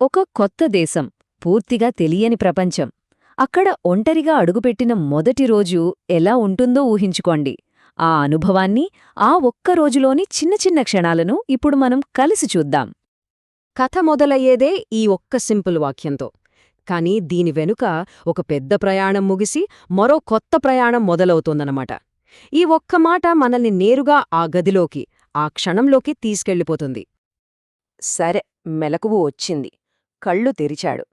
ఒక కొత్త దేశం పూర్తిగా తెలియని ప్రపంచం. అక్కడ ఒంటరిగా అడుగుపెట్టిన మొదటి రోజు ఎలా ఉంటుందో ఊహించుకోండి. ఆ అనుభవాన్ని ఆ ఒక్క రోజులోని చిన్న చిన్న క్షణాలను ఇప్పుడు మనం కలిసి చూద్దాం. కథ మొదలయ్యేదే ఈ ఒక్క సింపుల్ వాక్యంతో. కానీ దీని వెనుక ఒక పెద్ద ప్రయాణం ముగిసి మరో కొత్త ప్రయాణం మొదలవుతోందన్నమాట. ఈ ఒక్క మాట మనల్ని నేరుగా ఆ గదిలోకి ఆ క్షణంలోకి తీసుకెళ్ళిపోతుంది. సరే మెలకువు వచ్చింది. కళ్ళు తెరిచాడు.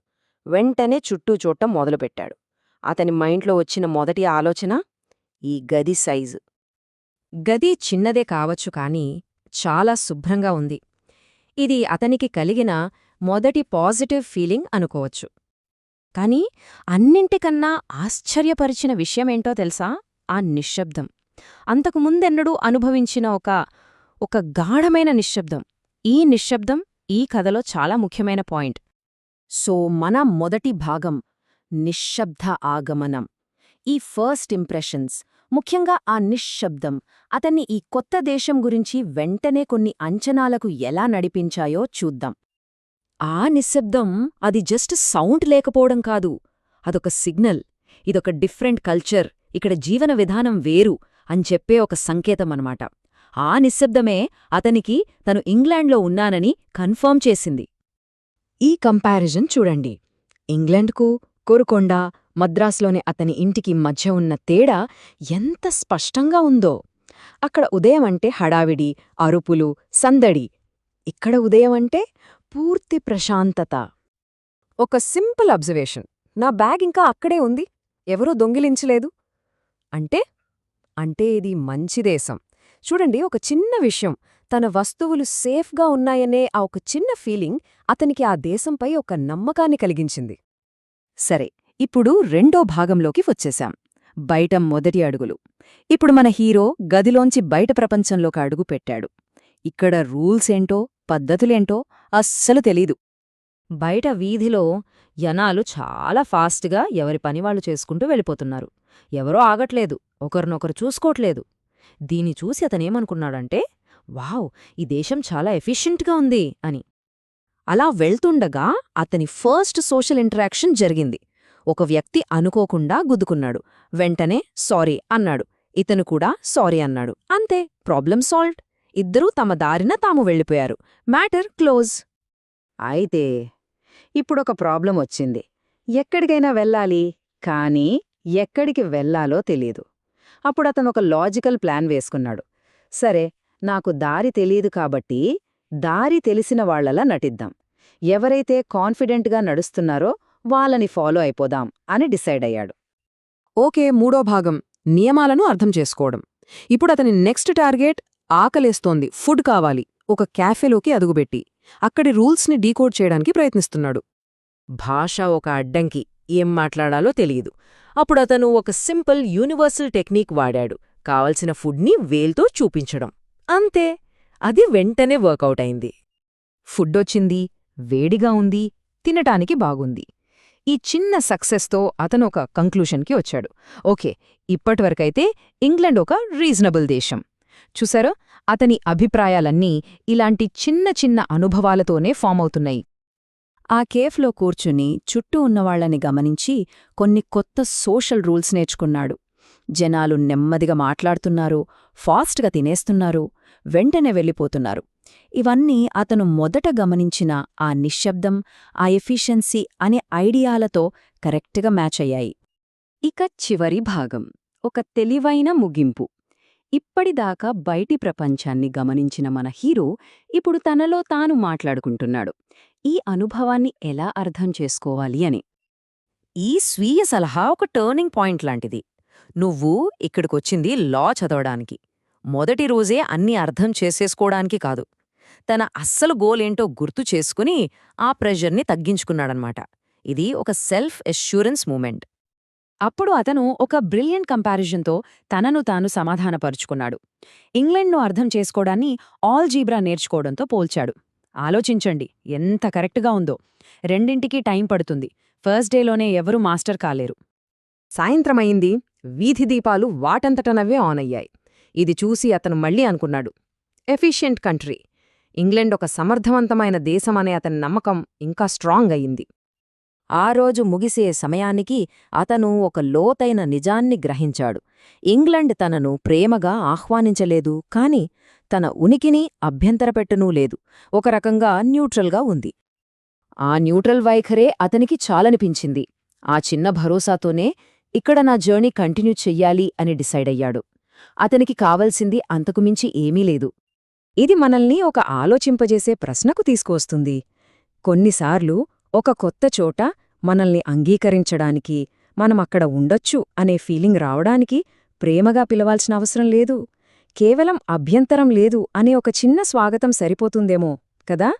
వెంటనే చుట్టూ చూడటం మొదలుపెట్టాడు. అతని మైండ్లో వచ్చిన మొదటి ఆలోచన ఈ గది సైజు. గది చిన్నదే కావచ్చు కాని చాలా శుభ్రంగా ఉంది. ఇది అతనికి కలిగిన మొదటి పాజిటివ్ ఫీలింగ్ అనుకోవచ్చు. కాని అన్నింటికన్నా ఆశ్చర్యపరిచిన విషయమేంటో తెలుసా? ఆ నిశ్శబ్దం. అంతకు ముందెన్నడూ అనుభవించిన ఒక ఒక గాఢమైన నిశ్శబ్దం. ఈ నిశ్శబ్దం ఈ కథలో చాలా ముఖ్యమైన పాయింట్. సో మన మొదటి భాగం నిశ్శబ్ద ఆగమనం. ఈ ఫస్ట్ ఇంప్రెషన్స్ ముఖ్యంగా ఆ నిశ్శబ్దం అతన్ని ఈ కొత్త దేశం గురించి వెంటనే కొన్ని అంచనాలకు ఎలా నడిపించాయో చూద్దాం. ఆ నిశ్శబ్దం అది జస్ట్ సౌండ్ లేకపోవడం కాదు అదొక సిగ్నల్ ఇదొక డిఫరెంట్ కల్చర్ ఇక్కడ జీవన విధానం వేరు అని చెప్పే ఒక సంకేతమన్నమాట ఆ నిశ్శబ్దమే అతనికి తను ఇంగ్లాండ్లో ఉన్నానని కన్ఫర్మ్ చేసింది. ఈ కంపారిజన్ చూడండి. ఇంగ్లండ్కు కోరుకొండ మద్రాసులోని అతని ఇంటికి మధ్య ఉన్న తేడా ఎంత స్పష్టంగా ఉందో. అక్కడ ఉదయం అంటే హడావిడి అరుపులు సందడి. ఇక్కడ ఉదయం అంటే పూర్తి ప్రశాంతత. ఒక సింపుల్ అబ్జర్వేషన్. నా బ్యాగ్ ఇంకా అక్కడే ఉంది. ఎవరూ దొంగిలించలేదు. అంటే? అంటే ఇది మంచి దేశం. చూడండి ఒక చిన్న విషయం. తన వస్తువులు సేఫ్గా ఉన్నాయనే ఆ ఒక చిన్న ఫీలింగ్ అతనికి ఆ దేశంపై ఒక నమ్మకాన్ని కలిగించింది. సరే ఇప్పుడు రెండో భాగంలోకి వచ్చేశాం. బయట మొదటి అడుగులు. ఇప్పుడు మన హీరో గదిలోంచి బయట ప్రపంచంలోకి అడుగు పెట్టాడు. ఇక్కడ రూల్సేంటో పద్ధతులేంటో అస్సలు తెలీదు. బయట వీధిలో జనాలు చాలా ఫాస్ట్గా ఎవరి పనివాళ్ళు చేసుకుంటూ వెళ్ళిపోతున్నారు. ఎవరో ఆగట్లేదు ఒకరినొకరు చూసుకోవట్లేదు. దీని చూసి అతనేమనుకున్నాడంటే వావ్ ఈ దేశం చాలా ఎఫిషియెంట్గా ఉంది అని. అలా వెళ్తుండగా అతని ఫస్ట్ సోషల్ ఇంటరాక్షన్ జరిగింది. ఒక వ్యక్తి అనుకోకుండా గుద్దుకున్నాడు. వెంటనే సారీ అన్నాడు. ఇతను కూడా సారీ అన్నాడు. అంతే ప్రాబ్లం సాల్వ్డ్. ఇద్దరూ తమ దారిన తాము వెళ్ళిపోయారు. Matter close. అయితే ఇప్పుడొక ప్రాబ్లం వచ్చింది. ఎక్కడికైనా వెళ్ళాలి కానీ ఎక్కడికి వెళ్ళాలో తెలీదు. అప్పుడతను ఒక లాజికల్ ప్లాన్ వేసుకున్నాడు. సరే నాకు దారి తెలియదు కాబట్టి దారి తెలిసిన వాళ్ళలా నటిద్దాం. ఎవరైతే కాన్ఫిడెంట్గా నడుస్తున్నారో వాళ్ళని ఫాలో అయిపోదాం అని డిసైడ్ అయ్యాడు. ఓకే మూడో భాగం. నియమాలను అర్థం చేసుకోవడం. ఇప్పుడు అతని నెక్స్ట్ టార్గెట్ ఆకలేస్తోంది. ఫుడ్ కావాలి. ఒక క్యాఫేలోకి అదుగుబెట్టి అక్కడి రూల్స్ని డీకోడ్ చేయడానికి ప్రయత్నిస్తున్నాడు. భాష ఒక అడ్డంకి. ఏం మాట్లాడాలో తెలియదు. అప్పుడతను ఒక సింపుల్ యూనివర్సల్ టెక్నిక్ వాడాడు. కావలసిన ఫుడ్ని వేల్తో చూపించడం. అంతే అది వెంటనే వర్కౌట్ అయింది. ఫుడ్డొచ్చింది వేడిగా ఉంది తినటానికి బాగుంది. ఈ చిన్న సక్సెస్తో అతను ఒక కంక్లూషన్కి వచ్చాడు. ఓకే ఇప్పటివరకైతే ఇంగ్లండ్ ఒక రీజనబుల్ దేశం. చూసారో అతని అభిప్రాయాలన్నీ ఇలాంటి చిన్న చిన్న అనుభవాలతోనే ఫామ్ అవుతున్నాయి. ఆ కేఫ్లో కూర్చుని చుట్టూ ఉన్నవాళ్ళని గమనించి కొన్ని కొత్త సోషల్ రూల్స్ నేర్చుకున్నాడు. జనాలు నెమ్మదిగా మాట్లాడుతున్నారు ఫాస్ట్గా తినేస్తున్నారు వెంటనే వెళ్ళిపోతున్నారు. ఇవన్నీ అతను మొదట గమనించిన ఆ నిశ్శబ్దం ఆ ఎఫిషియన్సీ అనే ఐడియాలతో కరెక్ట్గా మ్యాచ్ అయ్యాయి. ఇక చివరి భాగం ఒక తెలివైన ముగింపు. ఇప్పటిదాకా బయటి ప్రపంచాన్ని గమనించిన మన హీరో ఇప్పుడు తనలో తాను మాట్లాడుకుంటున్నాడు. ఈ అనుభవాన్ని ఎలా అర్థం చేసుకోవాలి అని. ఈ స్వీయ సలహా ఒక టర్నింగ్ పాయింట్ లాంటిది. నువ్వు ఇక్కడికొచ్చింది లా చదవడానికి. మొదటి రోజే అన్ని అర్థం చేసేసుకోవడానికి కాదు. తన అస్సలు గోలేంటో గుర్తు చేసుకుని ఆ ప్రెషర్ని తగ్గించుకున్నాడనమాట. ఇది ఒక సెల్ఫ్ ఎష్యూరెన్స్ మూమెంట్. అప్పుడు అతను ఒక బ్రిలియంట్ కంపారిజన్తో తనను తాను సమాధానపరుచుకున్నాడు. ఇంగ్లండ్ను అర్థం చేసుకోవడాన్ని ఆల్ జీబ్రా నేర్చుకోవడంతో పోల్చాడు. ఆలోచించండి ఎంత కరెక్ట్గా ఉందో. రెండింటికీ టైం పడుతుంది. ఫస్ట్ డేలోనే ఎవరూ మాస్టర్ కాలేరు. సాయంత్రమయింది వీధి దీపాలు వాటంతటనవే ఆన్ అయ్యాయి ఇది చూసి అతను మళ్ళీ అనుకున్నాడు. Efficient country. ఇంగ్లండ్ ఒక సమర్థవంతమైన దేశమనే అతని నమ్మకం ఇంకా స్ట్రాంగ్ అయింది ఆ రోజు ముగిసే సమయానికి అతను ఒక లోతైన నిజాన్ని గ్రహించాడు. ఇంగ్లండ్ తనను ప్రేమగా ఆహ్వానించలేదు కాని తన ఉనికిని అభ్యంతరపెట్టనూ లేదు. ఒక రకంగా న్యూట్రల్గా ఉంది. ఆ న్యూట్రల్ వైఖరే అతనికి చాలనిపించింది. ఆ చిన్న భరోసాతోనే ఇక్కడ నా జర్నీ కంటిన్యూ చెయ్యాలి అని డిసైడ్ అయ్యాడు. అతనికి కావలసింది అంతకుమించి ఏమీ లేదు. ఇది మనల్ని ఒక ఆలోచింపజేసే ప్రశ్నకు తీసుకువస్తుంది. కొన్నిసార్లు ఒక కొత్త చోట మనల్ని అంగీకరించడానికి మనమక్కడ ఉండొచ్చు అనే ఫీలింగ్ రావడానికి ప్రేమగా పిలవాల్సిన అవసరం లేదు. కేవలం అభ్యంతరం లేదు అనే ఒక చిన్న స్వాగతం సరిపోతుందేమో కదా?